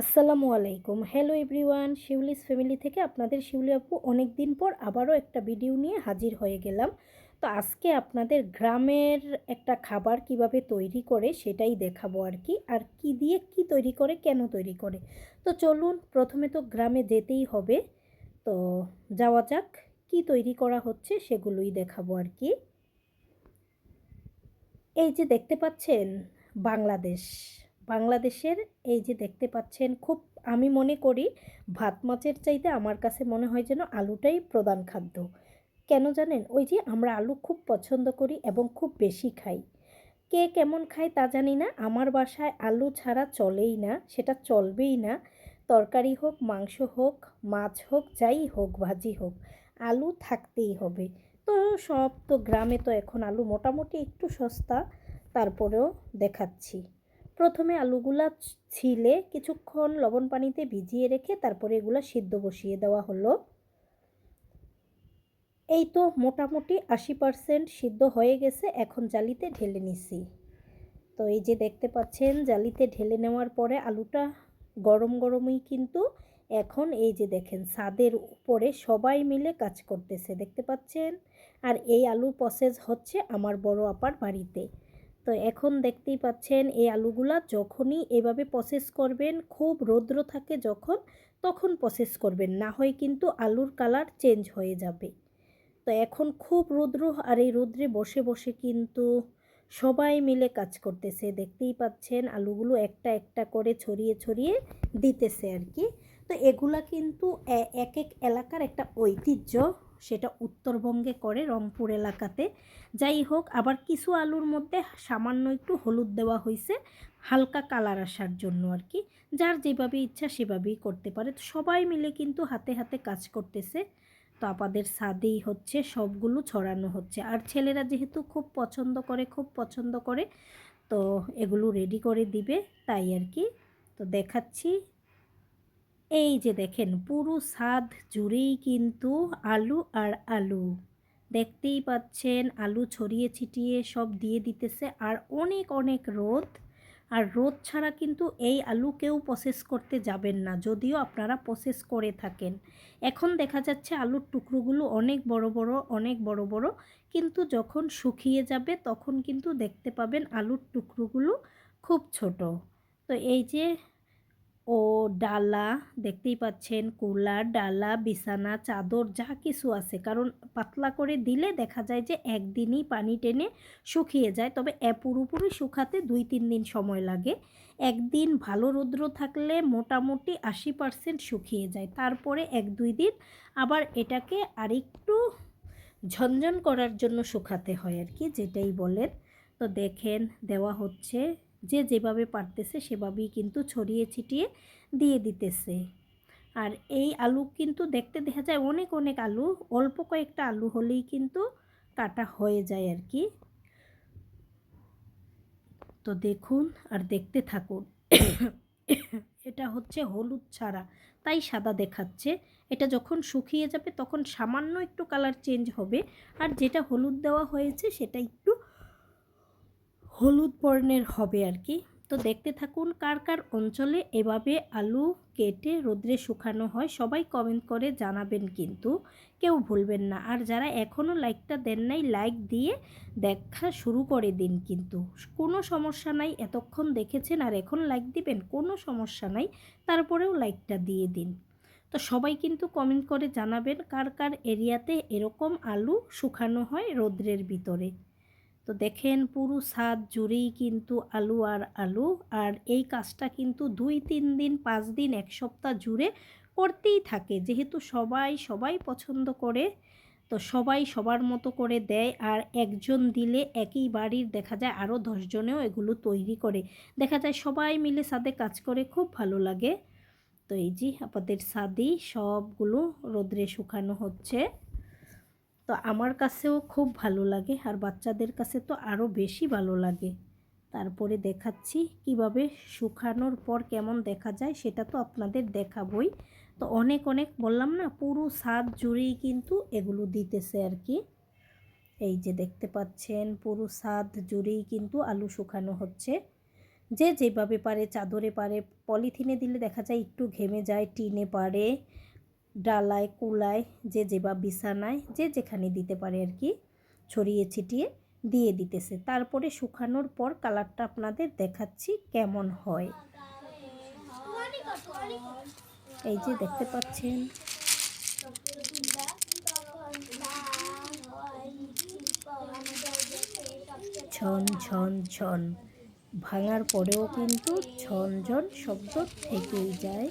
আসসালামু আলাইকুম। Hello everyone Shiuli's family থেকে আপনাদের শিউলি আপু অনেক দিন পর আবারও একটা ভিডিও নিয়ে হাজির হয়ে গেলাম। তো আজকে আপনাদের গ্রামের একটা খাবার কীভাবে তৈরি করে সেটাই দেখাবো আর কি। আর কি দিয়ে কি তৈরি করে, কেন তৈরি করে। তো চলুন, প্রথমে তো গ্রামে যেতেই হবে। তো যাওয়া যাক, কি তৈরি করা হচ্ছে সেগুলোই দেখাবো আর কি। এই যে দেখতে পাচ্ছেন, বাংলাদেশ। বাংলাদেশের এই যে দেখতে পাচ্ছেন, খুব আমি মনে করি ভাত মাছের চাইতে আমার কাছে মনে হয় যেন আলুটাই প্রধান খাদ্য। কেন জানেন? ওই যে আমরা আলু খুব পছন্দ করি এবং খুব বেশি খাই। কে কেমন খায় তা জানি না। আমার বাসায় আলু ছাড়া চলেই না, সেটা চলবেই না। তরকারি হোক, মাংস হোক, মাছ হোক, যাই হোক, ভাজি হোক, আলু থাকতেই হবে। তো সব তো গ্রামে তো এখন আলু মোটামুটি একটু সস্তা, তারপরেও দেখাচ্ছি। প্রথমে আলুগুলা ছিলে, কিছুক্ষণ লবণ পানিতে ভিজিয়ে রেখে তারপরে এগুলো সিদ্ধ বসিয়ে দেওয়া হলো। এই তো মোটামুটি আশি পারসেন্ট সিদ্ধ হয়ে গেছে, এখন জালিতে ঢেলে নিছি। তো এই যে দেখতে পাচ্ছেন, জালিতে ঢেলে নেওয়ার পরে আলুটা গরম গরমই কিন্তু, এখন এই যে দেখেন ছাদের উপরে সবাই মিলে কাজ করতেছে, দেখতে পাচ্ছেন? আর এই আলু প্রসেস হচ্ছে আমার বড় আপার বাড়িতে। তো এখন দেখতেই পাচ্ছেন, এই আলুগুলা যখনই এভাবে প্রসেস করবেন, খুব রৌদ্র থাকে যখন, তখন প্রসেস করবেন। না হয় কিন্তু আলুর কালার চেঞ্জ হয়ে যাবে। তো এখন খুব রৌদ্র, আর এই রৌদ্রে বসে বসে কিন্তু সবাই মিলে কাজ করতেছে। দেখতেই পাচ্ছেন, আলুগুলো একটা একটা করে ছড়িয়ে ছড়িয়ে দিতেছে আর কি। তো এগুলা কিন্তু এক এক এলাকার একটা ঐতিহ্য। সেটা উত্তরবঙ্গে করে রংপুর এলাকাতে। যাই হোক, আবার কিছু আলুর মধ্যে সামান্য একটু হলুদ দেওয়া হয়েছে হালকা কালার আসার জন্য আর কি যার যেভাবে ইচ্ছা সেভাবেই করতে পারে। তো সবাই মিলে কিন্তু হাতে হাতে কাজ করতেছে। তো আপাদের সাদেই হচ্ছে, সবগুলো ছড়ানো হচ্ছে। আর ছেলেরা যেহেতু খুব পছন্দ করে, খুব পছন্দ করে, তো এগুলো রেডি করে দিবে, তাই আর কি তো দেখাচ্ছি এই যে দেখেন, পুরো স্বাদ জুড়েই কিন্তু আলু আর আলু। দেখতেই পাচ্ছেন, আলু ছড়িয়ে ছিটিয়ে সব দিয়ে দিতেছে আর অনেক অনেক রোদ। আর রোদ ছাড়া কিন্তু এই আলু কেউ প্রসেস করতে যাবেন না, যদিও আপনারা প্রসেস করে থাকেন। এখন দেখা যাচ্ছে আলুর টুকরোগুলো অনেক বড় বড়, অনেক বড় বড়। কিন্তু যখন শুকিয়ে যাবে তখন কিন্তু দেখতে পাবেন আলুর টুকরোগুলো খুব ছোট। তো এই যে ও ডালা দেখতেই পাচ্ছেন কুলার ডালা, বিছানা, চাদর, যা কিছু আছে। কারণ পাতলা করে দিলে দেখা যায় যে একদিনই পানি টেনে শুকিয়ে যায়। তবে পুরোপুরি শুকাতে দুই, তিন দিন সময় লাগে। একদিন ভালো রৌদ্র থাকলে মোটামুটি আশি পারসেন্ট শুকিয়ে যায়। তারপরে এক, দুই দিন আবার এটাকে আরেকটু ঝনঝন করার জন্য শুকাতে হয় আর কি, যেটাই বলেন। তো দেখেন, দেওয়া হচ্ছে যে যেভাবে পারতেছে সেভাবেই কিন্তু ছড়িয়ে ছিটিয়ে দিয়ে দিতেছে। আর এই আলু কিন্তু দেখতে দেখা যায় অনেক অনেক আলু, অল্প কয়েকটা আলু হলেই কিন্তু কাটা হয়ে যায় আর কি তো দেখুন আর দেখতে থাকুন। এটা হচ্ছে হলুদ ছাড়া, তাই সাদা দেখাচ্ছে। এটা যখন শুকিয়ে যাবে তখন সামান্য একটু কালার চেঞ্জ হবে। আর যেটা হলুদ দেওয়া হয়েছে সেটা একটু হলুদ বর্ণের হবে আর কি। তো দেখতে থাকুন কার কার অঞ্চলে এভাবে আলু কেটে রোদ্রে শুকানো হয়, সবাই কমেন্ট করে জানাবেন কিন্তু, কেউ ভুলবেন না। আর যারা এখনও লাইকটা দেন নাই লাইক দিয়ে দেখা শুরু করে দিন কিন্তু। কোনো সমস্যা নাই, এতক্ষণ দেখেছেন আর এখন লাইক দিবেন, কোনো সমস্যা নাই, তারপরেও লাইকটা দিয়ে দিন। তো সবাই কিন্তু কমেন্ট করে জানাবেন কার কার এরিয়াতে এরকম আলু শুকানো হয় রোদ্রের ভিতরে। তো দেখেন পুরো ছাদ জুড়েই কিন্তু আলু আর আলু। আর এই কাজটা কিন্তু দুই, তিন দিন, পাঁচ দিন, এক সপ্তাহ জুড়ে করতেই থাকে। যেহেতু সবাই সবাই পছন্দ করে, তো সবাই সবার মতো করে দেয়। আর একজন দিলে একই বাড়ির দেখা যায় আরও দশজনেও এগুলো তৈরি করে। দেখা যায় সবাই মিলে সাদে কাজ করে, খুব ভালো লাগে। তো এই যে আপনাদের সাদেই সবগুলো রোদ্রে শুকানো হচ্ছে। তো আমার কাছেও খুব ভালো লাগে আর বাচ্চাদের কাছে তো আরও বেশি ভালো লাগে। তারপরে দেখাচ্ছি কীভাবে শুকানোর পর কেমন দেখা যায়, সেটা তো আপনাদের দেখাবই। তো অনেক অনেক বললাম না, পুরো স্বাদ জুড়েই কিন্তু এগুলো দিতেছে আর কি। এই যে দেখতে পাচ্ছেন, পুরো স্বাদ জুড়েই কিন্তু আলু শুকানো হচ্ছে। যে যেভাবে পারে, চাদরে পারে, পলিথিনে দিলে দেখা যায় একটু ঘেমে যায়, টিনে পারে। ডালায়, কুলায়, যে যে বা বিছানায়, যে যেখানে দিতে পারে আর কি, ছড়িয়ে ছিটিয়ে দিয়ে দিতেছে। তারপরে শুকানোর পর কালারটা আপনাদের দেখাচ্ছি কেমন হয়। এই যে দেখতে পাচ্ছেন। ছন ছন ছন। ভাঙার পরেও কিন্তু ছন, ঝন শব্দ থেকেই যায়।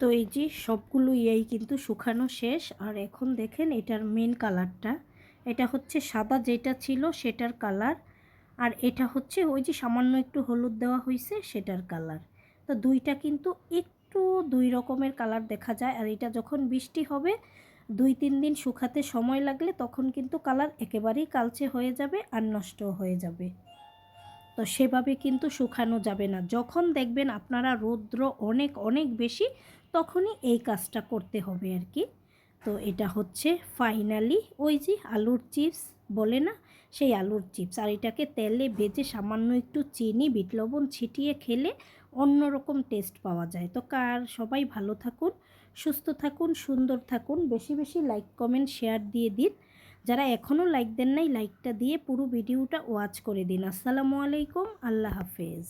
তো এই যে সবগুলো ইয়াই কিন্তু শুকানো শেষ, আর এখন দেখেন এটার মেন কালারটা এটা হচ্ছে সাদা যেটা ছিল সেটার কালার আর এটা হচ্ছে ওই যে সামান্য একটু হলুদ দেওয়া হয়েছে সেটার কালার তো দুইটা কিন্তু একটু দুই রকমের কালার দেখা যায়, আর এটা যখন বৃষ্টি হবে দুই, তিন দিন শুকাতে সময় লাগলে তখন কিন্তু কালার একেবারেই কালচে হয়ে যাবে আর নষ্ট হয়ে যাবে। তো সেভাবে কিন্তু শুকানো যাবে না। যখন দেখবেন আপনারা রৌদ্র অনেক অনেক বেশি, তখনই এই কাজটা করতে হবে আর কি। তো এটা হচ্ছে ফাইনালি ওই যে আলুর চিপস বলে না? সেই আলুর চিপস। আর এটাকে তেলে ভেজে সামান্য একটু চিনি, বিট লবণ ছিটিয়ে খেলে অন্যরকম টেস্ট পাওয়া যায়। তো কার, সবাই ভালো থাকুন, সুস্থ থাকুন, সুন্দর থাকুন, বেশি বেশি লাইক, কমেন্ট, শেয়ার দিয়ে দিন। যারা এখনও লাইক দেন নাই, লাইকটা দিয়ে পুরো ভিডিওটা ওয়াচ করে দিন। আসসালামু আলাইকুম, আল্লাহ হাফেজ।